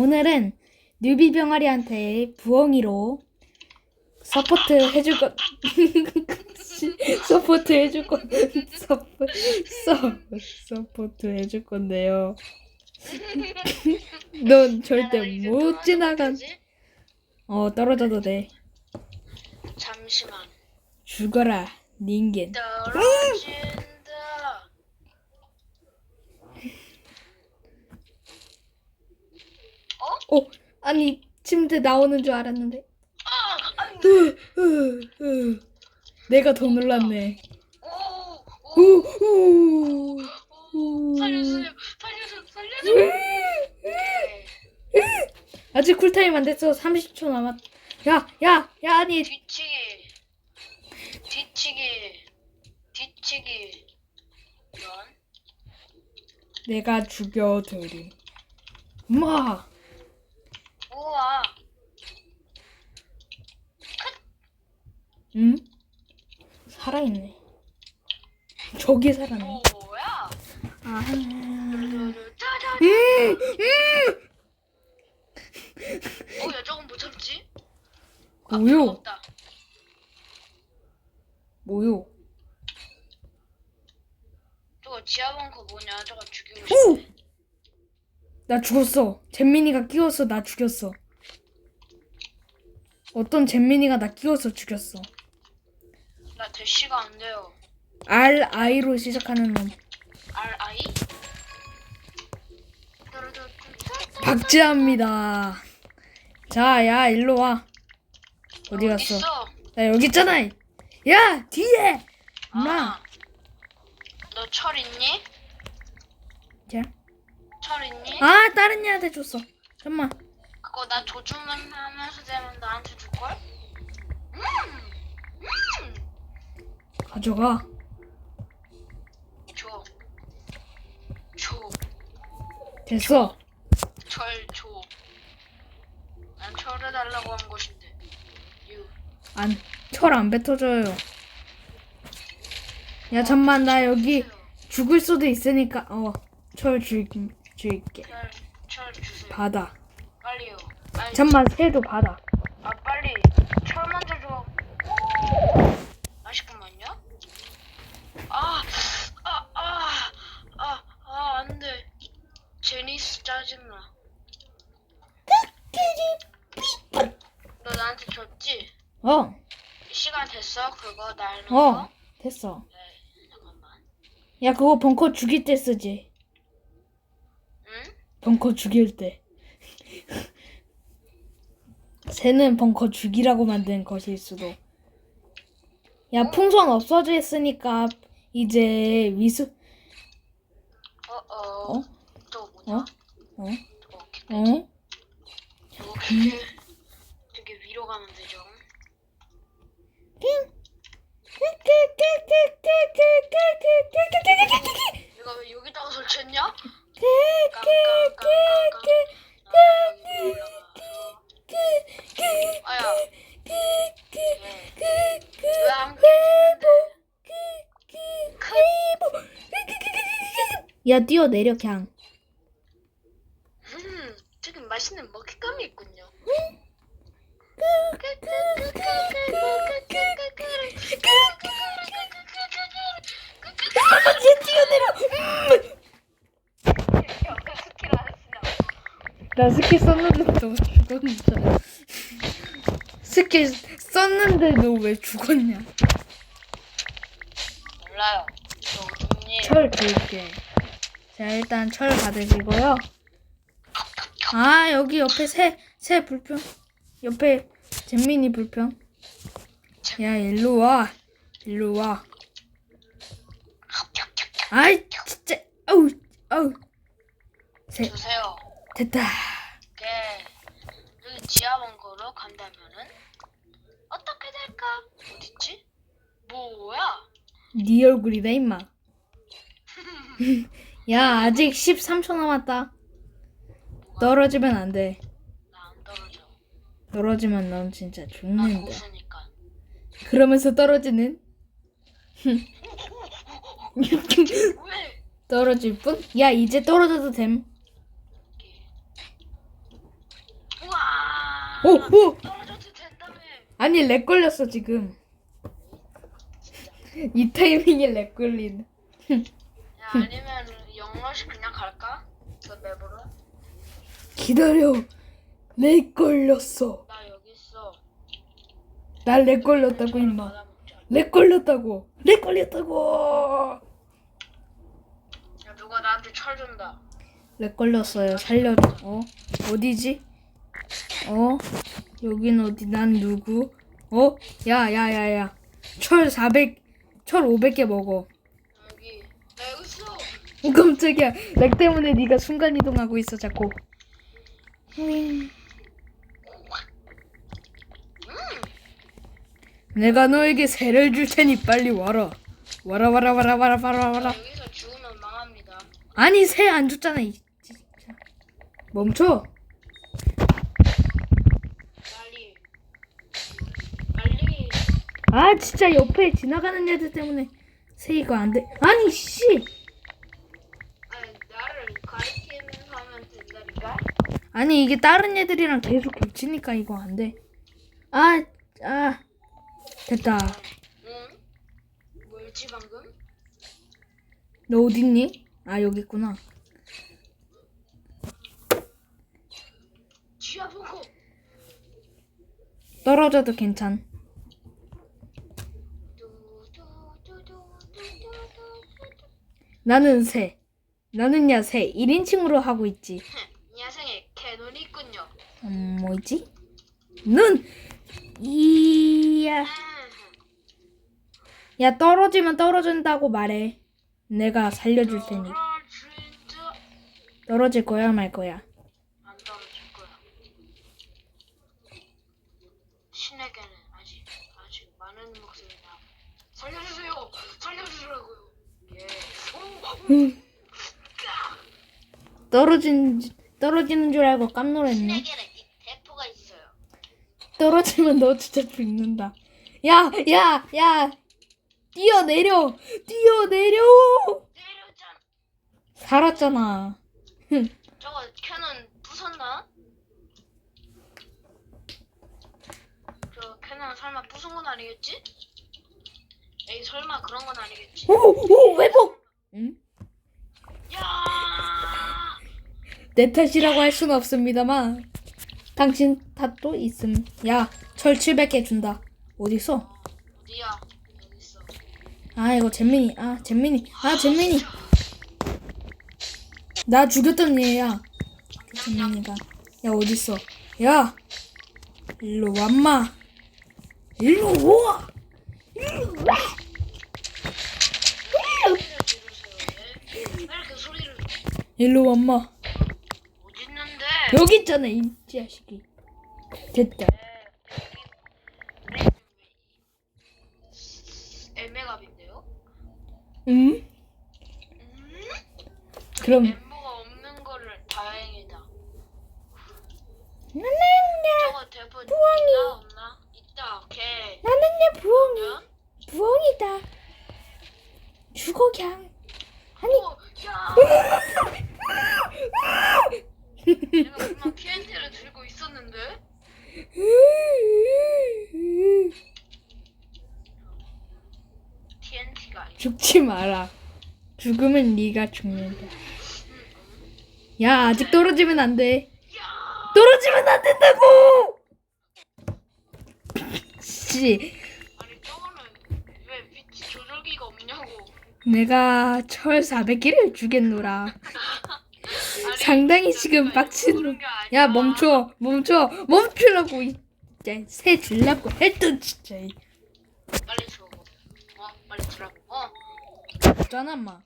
오늘은 뉴비 병아리한테 부엉이로 서포트 해줄 것 서포트 해줄 건 서포 서 서포트 해줄 건데요. 넌 절대 못 지나간 어 떨어져도 돼. 잠시만. 죽어라 닌겐. 떨어진다. 어 아니 침대 나오는 줄 알았는데. 아, 으, 으, 으. 내가 더 놀랐네. 오, 우, 오, 우, 오, 우. 살려주세요, 살려줘, 살려줘. 오케이. 아직 쿨타임 안 됐어. 30초 남았. 야, 야, 야, 아니. 뒤치기, 뒤치기, 뒤치기. 런. 내가 죽여드림. 마. 우와, 응? 살아있네. 저기 살았네. 뭐야? 아. 음, 어, 야, 저건 못 참지? 뭐요? 없다. 뭐요? 저거 지하 벙커 뭐냐? 저거 죽이고 오! 싶네. 나 죽었어. 잼민이가 끼웠어. 나 죽였어. 어떤 잼민이가 나 끼워서 죽였어. 나 대시가 안 돼요. R I로 시작하는 놈. R I? 박지합니다. 자, 야, 일로 와. 어디 갔어? 있어? 야, 여기 있잖아. 야, 뒤에. 엄마. 아, 너철 있니? 자. 철 있니? 아, 다른 애한테 줬어. 잠만. 그거 나 조준만 하면서 되면 나한테 줄걸? 음! 음! 가져가. 줘. 줘. 됐어. 철 줘. 난 철을 달라고 한 것인데. 유. 안, 철 안 뱉어줘요. 야, 잠만, 나 여기 죽을 수도 있으니까, 어, 철 줄, 줄게. 철, 철 주세요. 받아. 빨리요. 빨리. 잠만, 새도 받아. 아 빨리. 철 먼저 줘. 아 잠깐만요. 아, 아, 아, 아, 아, 안 돼. 제니스 짜증나. 너 나한테 줬지? 어, 시간 됐어? 그거 날 어, 넣어? 됐어. 네, 잠깐만. 야, 그거 벙커 죽일 때 쓰지. 응? 벙커 죽일 때. 새는 벙커 죽이라고 만든 것일 수도. 야, 풍선 없어졌으니까 이제 위수, 어, 어. 어? 저거 뭐냐? 어? 어? 어? 되게, 되게 위로 가면 되죠? 내가 왜 여기다가 설치했냐? 야, 뛰어내려, 그냥. 나. 나 스킬 썼는데도 죽었잖아. 스킬 썼는데도 왜 죽었냐? 몰라요. 저. 철 줄게. 자, 일단 철 받으시고요. 아, 여기 옆에 새, 새 불평. 옆에 잼민이 불평. 야, 일로 와. 일로 와. 아이, 진짜. 아우, 아우. 새, 주세요. 됐다. 이게 여기 지하원고로 간다면은 어떻게 될까? 어딨지? 뭐야? 네 얼굴이다, 임마. 야, 아직 13초 남았다. 떨어지면 안 돼. 나 안 떨어져. 떨어지면 넌 진짜 나 죽는다. 고수니까. 그러면서 떨어지는? 왜? 떨어질 뿐? 야, 이제 떨어져도 됨. 오, 오! 떨어져도 된다며. 아니, 렉 걸렸어, 지금. 이 타이밍에 렉 걸린. 야 아니면 영러시 그냥 갈까? 그 맵으로? 기다려. 렉 걸렸어. 나 여기 있어. 나 렉 걸렸다고, 임마. 받아먹자. 렉 걸렸다고. 렉 걸렸다고. 야 누가 나한테 철 준다. 렉 걸렸어요. 살려줘. 어? 어디지? 어? 여긴 어디? 난 누구? 어? 야, 야, 야, 야. 철 400, 철 500개 먹어. 여기 나 여기 있어. 어, 깜짝이야. 렉 때문에 네가 순간 이동하고 있어, 자꾸. 윙. 내가 너에게 새를 줄 테니 빨리 와라. 와라 와라 와라 와라 와라 와라. 여기서 죽으면 망합니다. 아니 새 안 줬잖아. 이. 멈춰. 빨리 빨리. 아 진짜 옆에 지나가는 애들 때문에 새 이거 안 돼. 아니 씨. 아니 나를 가리키면서 하면 된다니까. 아니 이게 다른 애들이랑 계속 겹치니까 이거 안 돼. 아, 아. 됐다. 응? 뭐였지 방금? 너 어딨니? 아 여기 있구나. 지하 보고. 떨어져도 괜찮. 나는 새. 나는 야 새. 1인칭으로 하고 있지. 이 야생에 개눈이 있군요. 음, 뭐지? 눈! 이야. 야, 떨어지면 떨어진다고 말해. 내가 살려줄 테니. 떨어질 거야, 말 거야. 안 떨어질 거야. 신에게는 아직 아직 많은 목소리 나. 살려주세요. 살려주라고요. 예. 오, 음. 떨어진, 떨어지는 줄 알고 깜놀했네. 신에게는 이 대포가 있어요. 떨어지면 너 진짜 죽는다. 야, 야, 야! 뛰어 내려! 뛰어 내려! 내려장. 살았잖아. 저거 캐논 부쉈나? 저 캐논 설마 부순 건 아니겠지? 에이 설마 그런 건 아니겠지? 오, 오, 회복! 응? 야! 내 탓이라고 할 수는 없습니다만 당신 탓도 있음. 야, 철 700개 준다. 어딨어? 어디야? 여기 있어. 아, 이거 잼민이. 아, 잼민이. 아, 잼민이. 나 죽였던 얘야. 그 잼민이가. 야, 어딨어? 야! 일로 왔마. 일로 와! 일로 와! 소리를 지르세요. 왜? 왜 이렇게 소리를? 일로 왔마. 어디 있는데? 여기 있잖아, 이 자식이. 됐다. 애매갑인데요? 응? 음? 그럼. 멤버가 없는 거를 다행이다. 나는 야, 저거 대본 있나 없나? 있다. 오케이. 나는 야 부엉이. 그러면 부엉이다. 죽어 그냥. 아니. 오, 야. 내가 TNT를 들고 있었는데. TNT가 아니야. 죽지 마라. 죽으면 네가 죽는다. 야 아직 떨어지면 안 돼. 야. 떨어지면 안 된다고. 씨, 아니 저거는 왜 위치 조절기가 없냐고. 내가 철 400개를 주겠노라. 상당히 진짜 지금 빡친. 야 멈춰, 멈춰, 멈추라고. 이- 진짜 새 줄라고 했던 진짜. 이. 빨리 줘. 어, 빨리 주라고. 어. 없잖아 마.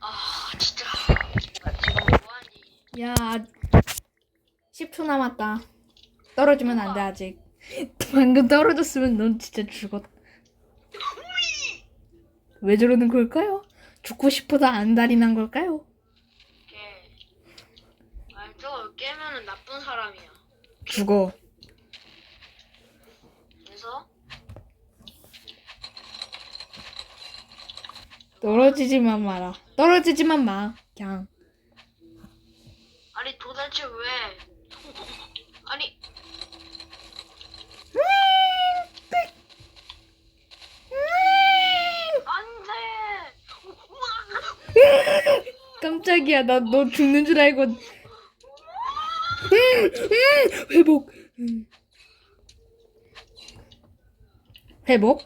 아, 진짜. 나 지금 뭐하니? 야 10초 남았다. 떨어지면 안 돼 아직. 방금 떨어졌으면 넌 진짜 죽었. 왜 저러는 걸까요? 죽고 싶어서 안달이 난 걸까요? 걔. 아니 저거 깨면은 나쁜 사람이야. 죽어. 그래서 떨어지지만 마라. 떨어지지만 마. 그냥. 아니 도대체 왜? 아니 안돼. 깜짝이야. 나 너 죽는 줄 알고. 음, 음, 회복. 음. 회복?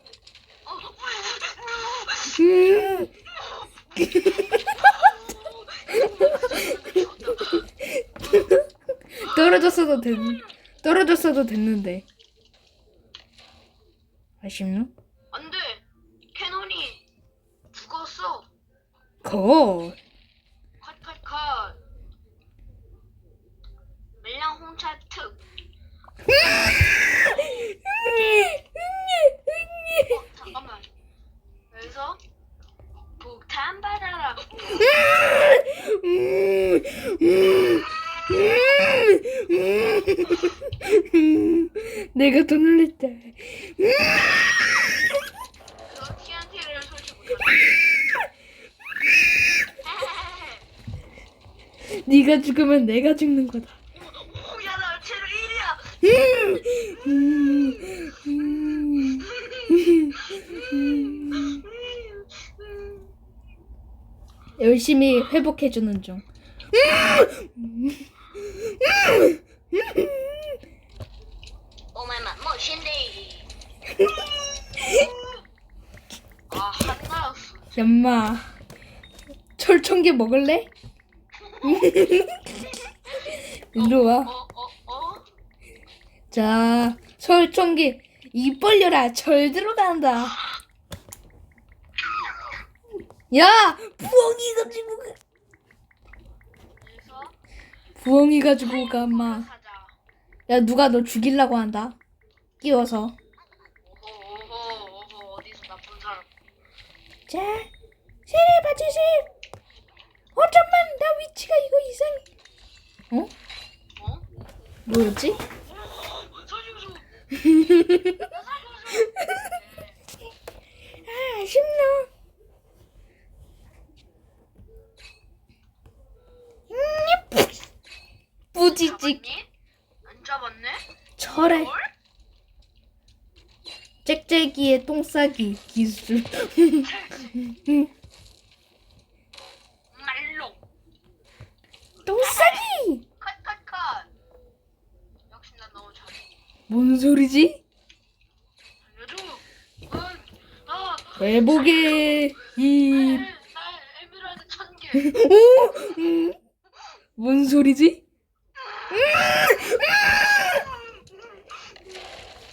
음. 떨어졌어도 됐, 떨어졌어도 됐는데. 아쉽나? 안돼. 캐논이 죽었어. 거. 컷컷컷. 밀량 홍차 특. 어, 잠깐만. 여기서 폭탄 받아라. 음, 음, 음, 음. 내가 더 놀랬다. 그거 TNT를 설치 못하네. 네가 죽으면 내가 죽는 거다. 야, 나 체력 1이야. 음, 음, 음. 열심히 회복해주는 중. 오마이마 멋인데. 아, 한나였어. 엄마, 철청기 먹을래? 이리 와. 어, 어, 어? 자, 철청기 입 벌려라. 철 들어간다. 야, 부엉이 가지고 가. 부엉이 가지고 가, 엄마. 사자. 야, 누가 너 죽이려고 한다. 끼워서. 자, 세례 받으세요. 어, 잠만, 나 위치가 이거 이상해. 어? 어? 뭐였지? 아, 아쉽노. 음, 뿌지직. 안 잡았네? 철에 뭘? 짹짹이의 똥싸기 기술. 말로. 똥싸기! 컷컷컷. 역시 나 너무 잘해. 뭔 소리지? 에메랄드 천 개. 오! 음. 뭔 소리지?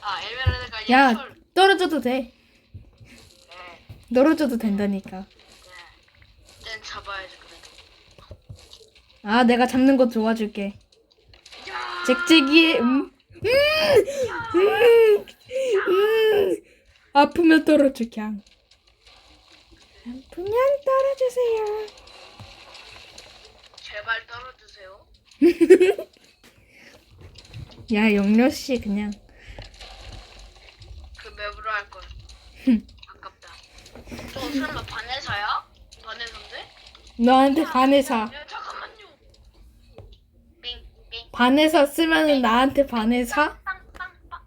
아 에메랄드가 야, 철. 떨어져도 돼. 네. 떨어져도 된다니까. 네. 땐 잡아야지 그래도. 아, 내가 잡는 거 도와줄게. 야. 짹짹이의 음. 음! 음! 음! 아프면 떨어져, 그냥. 아프면 떨어주세요. 제발 떨어주세요. 야, 영려씨, 그냥. 그 맵으로 할 걸. 아깝다. 저 설마 반해사야? 반해사인데? 너한테 빙. 반해사 쓰면은 나한테? 빵빵빵.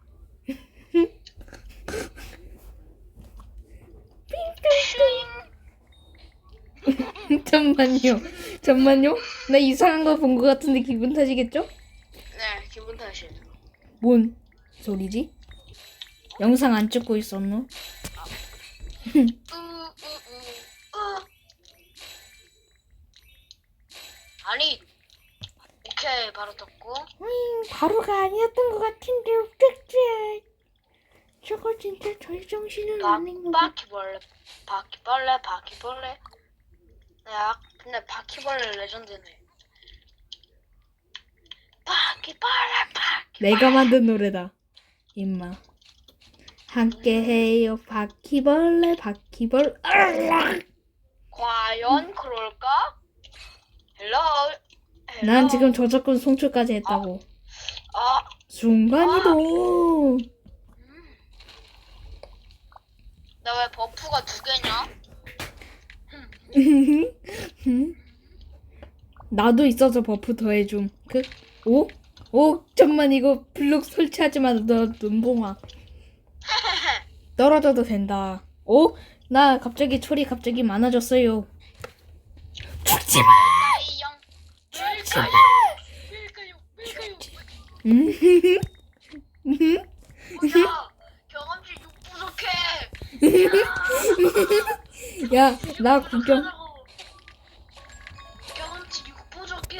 잠만요. 잠만요. 나 이상한 거 본 거 같은데 기분 탓이겠죠? 네 기분 탓이에요. 뭔 소리지? 영상 안 찍고 있었노? 으으으으. 아니. 오케이 바로 떴고. 음, 바로가 아니었던 것 같은데 어떡해. 저거 진짜 저희 정신은 바, 아닌 거 바퀴벌레 바퀴벌레 바퀴벌레. 야 근데 바퀴벌레 레전드네. 바퀴벌레 바퀴. 내가 만든 노래다. 임마. 함께해요 바퀴벌레 바퀴벌 으악! 과연 그럴까? 헬로. 난 지금 저작권 송출까지 했다고. 아. 순간이동. 나 왜 버프가 두 개냐? 나도 있어서 버프 더해줌. 그, 오? 오 잠만 이거 블록 설치하지 마. 너 눈봉아. 떨어져도 된다. 오? 나 갑자기 철이 갑자기 많아졌어요. 죽지 마. 이영 죽지 마. 밀까요 밀까요 음. 음. 야 경험치 6 부족해 야, 나 구경. 어떡하라고. 경험치 6 부족해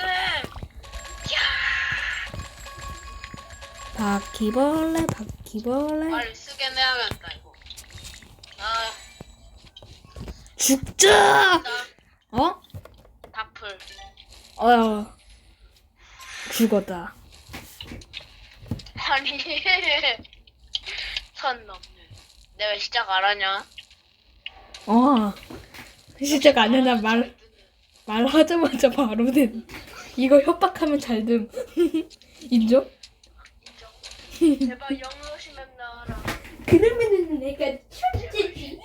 바퀴벌레, 바퀴벌레. 빨리 쓰게 내야겠다 이거 아 죽자. 나 어? 다플 어. 죽었다. 아니 선 넘네 내가 시작 안 하냐 어. 시작 안 해나 말 말하자마자 바로 됨. 이거 협박하면 잘 됨. 인정? 인정 제발 영러시면 나와라 그러면은 내가 천재지.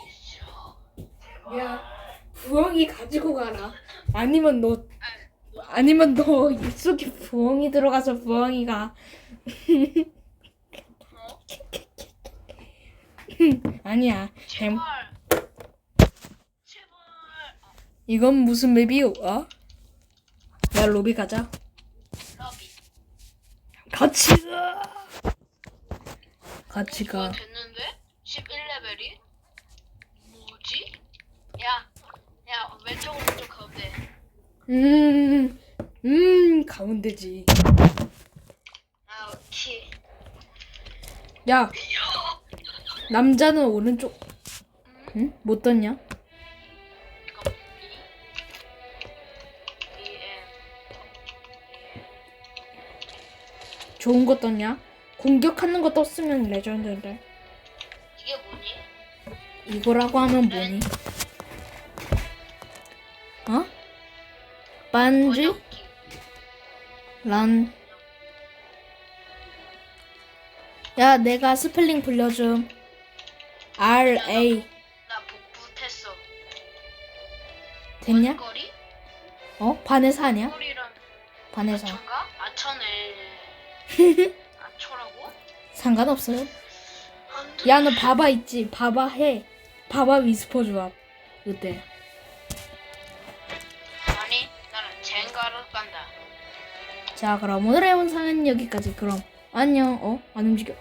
야, 부엉이 가지고 가라. 아니면 너 아니면 너 입속에 부엉이 들어가서 부엉이가 어? 아니야. 뱀. 제발 이건 무슨 맵이요? 어? 야 로비 가자. 러비 같이 가. 같이 가. 됐는데? 11레벨이? 뭐지? 야, 야, 왼쪽 오른쪽 가운데. 음, 음 가운데지. 아, 오케이. 야, 남자는 오른쪽. 응? 못 떴냐? 좋은 거 떴냐? 공격하는 거 떴으면 레전드인데. 이게 뭐니? 이거라고 하면 뭐니? 어? 반지? 란. 야, 내가 스펠링 불려줌. R A 나 복붙했어. 됐냐? 거리? 어? 반에서 하냐? 거리랑 반에서. 아천가? 아천에. 아초라고? 상관없어요. 야, 너 바바 있지? 바바 해. 바바 위스퍼 조합. 어때? 자, 그럼 오늘의 영상은 여기까지. 그럼 안녕. 어? 안 움직여.